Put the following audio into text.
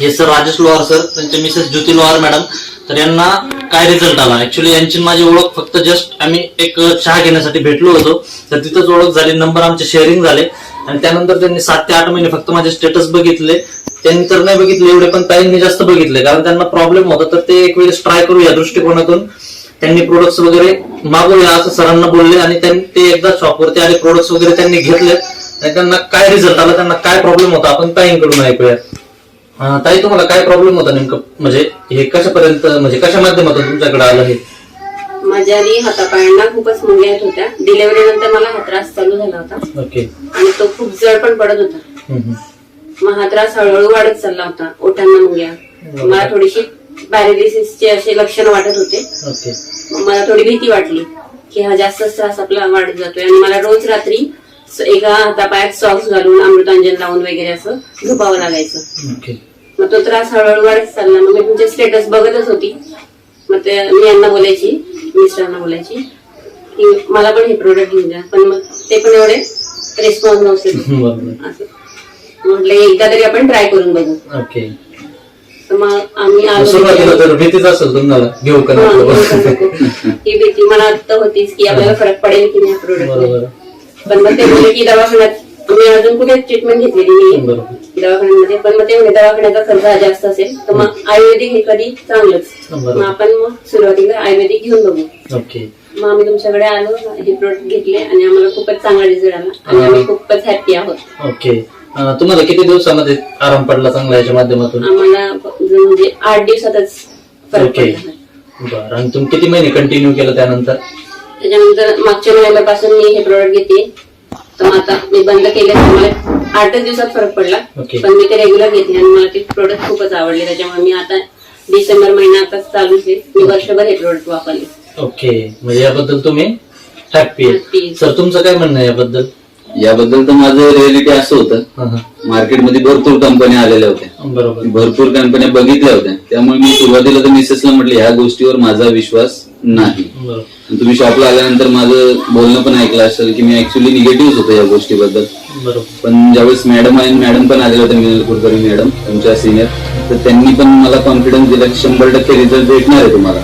हे sir Rajesh Lohar sir त्यांचे Mrs Jyoti Lohar madam तर यांना काय रिझल्ट आला? ऍक्च्युली यांची माझी ओळख फक्त जस्ट आम्ही एक चहा घेण्यासाठी भेटलो होतो. तर तिथंच ओळख झाली नंबर आमचे शेअरिंग झाले. आणि त्यानंतर त्यांनी सात ते आठ महिने फक्त माझे स्टेटस बघितले. त्यांनी तर नाही बघितले एवढे पण ताईंनी जास्त बघितले कारण त्यांना प्रॉब्लेम होता. तर ते एक वेळेस ट्राय करू या दृष्टिकोनातून. त्यांनी प्रोडक्ट्स वगैरे मागवूया असं सरांना बोलले आणि त्यांनी ते एकदा शॉपवरती आले प्रोडक्ट्स वगैरे त्यांनी घेतले. आणि त्यांना काय रिझल्ट आला त्यांना काय प्रॉब्लेम होता आपण ताईंकडून ऐकूया. ताई तुम्हाला काय प्रॉब्लेम होता नेमकं? म्हणजे हे कशापर्यंत म्हणजे कशा माध्यमातून तुमच्याकडे आलं हे? माझ्या आधी हातापायांना खूपच मुंग्या येत होत्या. डिलिव्हरी नंतर मला हा त्रास चालू झाला होता. ओके. आणि तो खूप जड पण पडत होता. मग हा त्रास हळूहळू वाढत चालला होता. ओठांना मुंग्या. मला थोडीशी पॅरालिसिसचे असे लक्षण वाटत होते. ओके. मग मला थोडी भीती वाटली की हा जास्तच त्रास आपला वाढत जातोय. आणि मला रोज रात्री एका हातापायात सॉक्स घालून अमृतांजन लावून वगैरे असं झोपावं लागायचं. मग तो त्रास हळूहळू वाढत चालला. मग मी तुमचे स्टेटस बघतच होती. मग ते मी यांना बोलायची मिस्टरांना बोलायची की मला पण हे प्रोडक्ट घेऊन द्या. पण मग ते पण एवढे रिस्पॉन्स नव्हते. असं. म्हटलं एकदा तरी आपण ट्राय करून बघू. मग आम्ही हा, भीती तर होतीच की आपल्याला फरक पडेल की नाही प्रोडक्ट पण मग ते बोलले की दवाखान्यात मी अजून कुठे ट्रीटमेंट घेतलेली नाही. दवाखान्यामध्ये पण मग ते म्हणे दवाखान्याचा खर्च हा जास्त असेल. तर मग आयुर्वेदिक हे कधी चांगलंच. मग आपण मग सुरुवातीला आयुर्वेदिक घेऊन बघू. ओके. मग आम्ही तुमच्याकडे आलो हे प्रोडक्ट घेतले आणि आम्हाला खूपच चांगला रिझल्ट आला. आणि आम्ही खूपच हॅपी आहोत. ओके. तुम्हाला किती दिवसामध्ये आराम पडला चांगला याच्या माध्यमातून? आम्हाला म्हणजे आठ दिवसातच फरक ओके. पडला. बरं. आणि तुम्ही किती महिने कंटिन्यू केलं त्यानंतर? त्याच्यानंतर मागच्या महिन्यापासून मी हे प्रोडक्ट घेते. तर मग आता मी बंद केले मला आठच दिवसात फरक पडला. पण मी ते रेग्युलर घेतले आणि मला ते प्रोडक्ट खूपच आवडले. त्याच्यामुळे मी आता डिसेंबर महिना आता चालूच आहे. मी वर्षभर हे प्रोडक्ट वापरले. ओके म्हणजे याबद्दल तुम्ही हॅपी. सर तुमचं काय म्हणणं आहे याबद्दल? याबद्दल तर माझं रिअलिटी असं होतं. मार्केटमध्ये भरपूर कंपन्या आलेल्या होत्या. बरोबर. भरपूर कंपन्या बघितल्या होत्या. त्यामुळे मी सुरुवातीला तर मिसेसला म्हटलं ह्या गोष्टीवर माझा विश्वास नाही. तुम्ही शॉपला आल्यानंतर माझं बोलणं पण ऐकलं असेल की मी ऍक्च्युली निगेटिव्ह होतो या गोष्टीबद्दल. पण ज्यावेळेस मॅडम आणि मॅडम पण आलेले होते मिनल कुलकर्णी मॅडम तुमच्या सिनियर तर त्यांनी पण मला कॉन्फिडन्स दिला की शंभर टक्के रिझल्ट भेटणार आहे तुम्हाला.